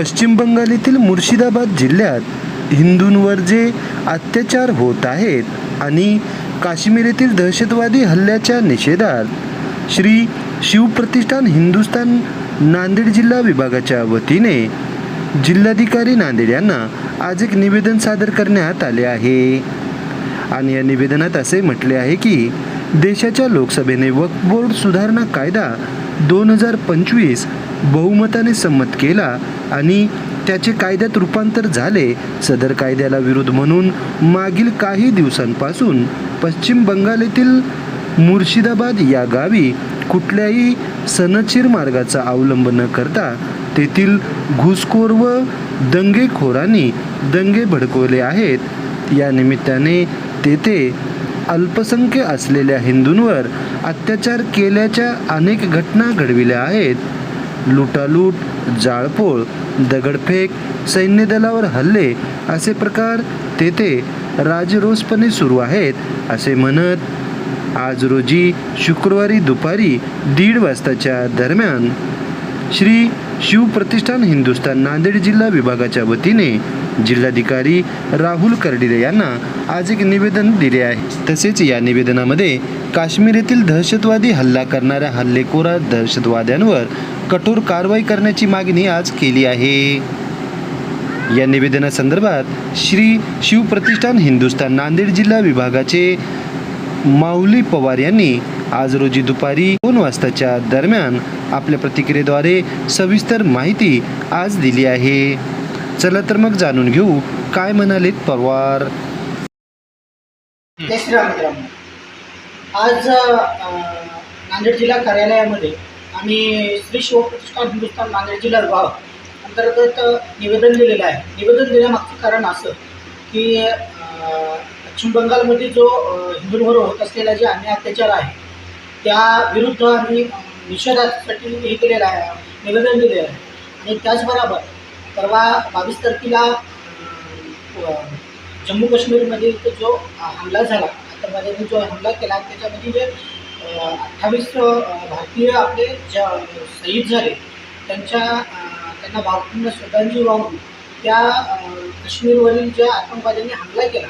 पश्चिम बंगाल येथील मुर्शिदाबाद जिल्ह्यात हिंदूंवर जे अत्याचार होत आहेत आणि काश्मीर येथील दहशतवादी हल्ल्याच्या निषेधात श्री शिवप्रतिष्ठान हिंदुस्थान नांदेड जिल्हा विभागाच्या वतीने जिल्हाधिकारी नांदेड यांना आज एक निवेदन सादर करण्यात आले आहे. आणि या निवेदनात असे म्हटले आहे की देशाच्या लोकसभेने वक्फ बोर्ड सुधारणा कायदा दोन हजार पंचवीस बहुमताने संमत केला आणि त्याचे कायद्यात रूपांतर झाले. सदर कायद्याला विरोध म्हणून मागील काही दिवसांपासून पश्चिम बंगाल येथील मुर्शिदाबाद या गावी कुठल्याही सनचीर मार्गाचा अवलंब न करता तेथील घुसखोर व दंगेखोरांनी दंगे भडकवले आहेत. या निमित्ताने तेथे अल्पसंख्य असलेल्या हिंदूंवर अत्याचार केल्याच्या अनेक घटना घडविल्या आहेत. लुटालूट जाळपोळ दगडफेक सैन्यदलावर हल्ले असे प्रकार तेथे राजरोसपणे सुरू आहेत असे म्हणत आज रोजी शुक्रवारी दुपारी दीड वाजताच्या दरम्यान श्री शिवप्रतिष्ठान हिंदुस्थान नांदेड जिल्हा विभागाच्या वतीने जिल्हाधिकारी राहुल कर्डिले यांना आज एक निवेदन दिले आहे. तसेच या निवेदनामध्ये काश्मीर येथील दहशतवादी हल्ला करणाऱ्या हल्लेखोरा दहशतवाद्यांवर कठोर कारवाई करण्याची मागणी आज केली आहे. या निवेदनासंदर्भात श्री शिवप्रतिष्ठान हिंदुस्थान नांदेड जिल्हा विभागाचे माऊली पवार यांनी आज रोजी दुपारी दोन वाजताच्या दरम्यान आपल्या प्रतिक्रियेद्वारे सविस्तर माहिती आज दिली आहे. चला तर मग जाणून घेऊ. काय म्हणालेत पवार? जय आज नांदेड जिल्हा कार्यालयामध्ये आम्ही श्री शिवप्रतिष्ठान हिंदुस्थान नांदेड जिल्हा विभाग अंतर्गत निवेदन दिलेलं आहे. निवेदन देण्यामागचं कारण असं की पश्चिम बंगालमध्ये जो हिंदूंवर होत असलेला जे अन्याय अत्याचार आहे त्या विरुद्ध आम्ही निषेधासाठी हे केलेलं आहे निवेदन दिलेलं आहे. आणि त्याचबरोबर परवा बावीस तारखेला जम्मू काश्मीरमध्ये इथं जो हमला झाला आतंकवाद्यांनी जो हमला केला त्याच्यामध्ये जे अठ्ठावीस भारतीय आपले ज्या शहीद झाले त्यांच्या त्यांना भावपूर्ण श्रद्धांजली वाहून त्या काश्मीरवरील ज्या आतंकवाद्यांनी हमला केला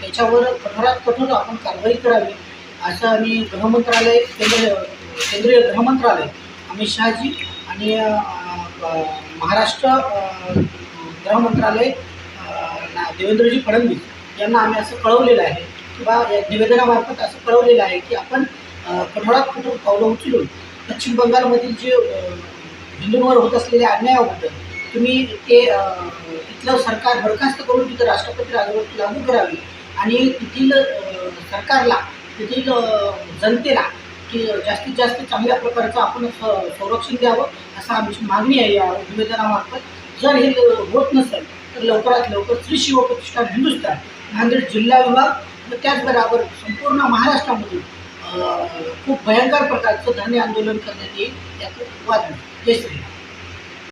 त्याच्यावर कठोरात कठोर आपण कारवाई करावी असं आम्ही गृहमंत्रालय केंद्र केंद्रीय गृहमंत्रालय अमित शहाजी आणि महाराष्ट्र अ, गृहमंत्रालय ना- देवेंद्रजी फडणवीस यांना आम्ही असं कळवलेलं आहे किंवा या निवेदनामार्फत असं कळवलेलं आहे की आपण कठोरात कठोर पावलं उचलून पश्चिम बंगालमधील जे हिंदूंवर होत असलेल्या अन्यायाबद्दल तुम्ही ते तिथलं सरकार बरखास्त करून तिथं राष्ट्रपती राजवट लागू करावी आणि तेथील सरकारला तेथील जनतेला की जास्तीत जास्त चांगल्या प्रकारचं आपण स- संरक्षण द्यावं असं आमची मागणी आहे या निवेदनामार्फत. जर हे होत नसेल तर लवकरात लवकर श्री शिवप्रतिष्ठान हिंदुस्थान नांदेड जिल्हा विभाग व त्याचबरोबर संपूर्ण महाराष्ट्रामधून खूप भयंकर प्रकारचं धरणे आंदोलन करण्यात येईल. याचं वाद जय श्रीराम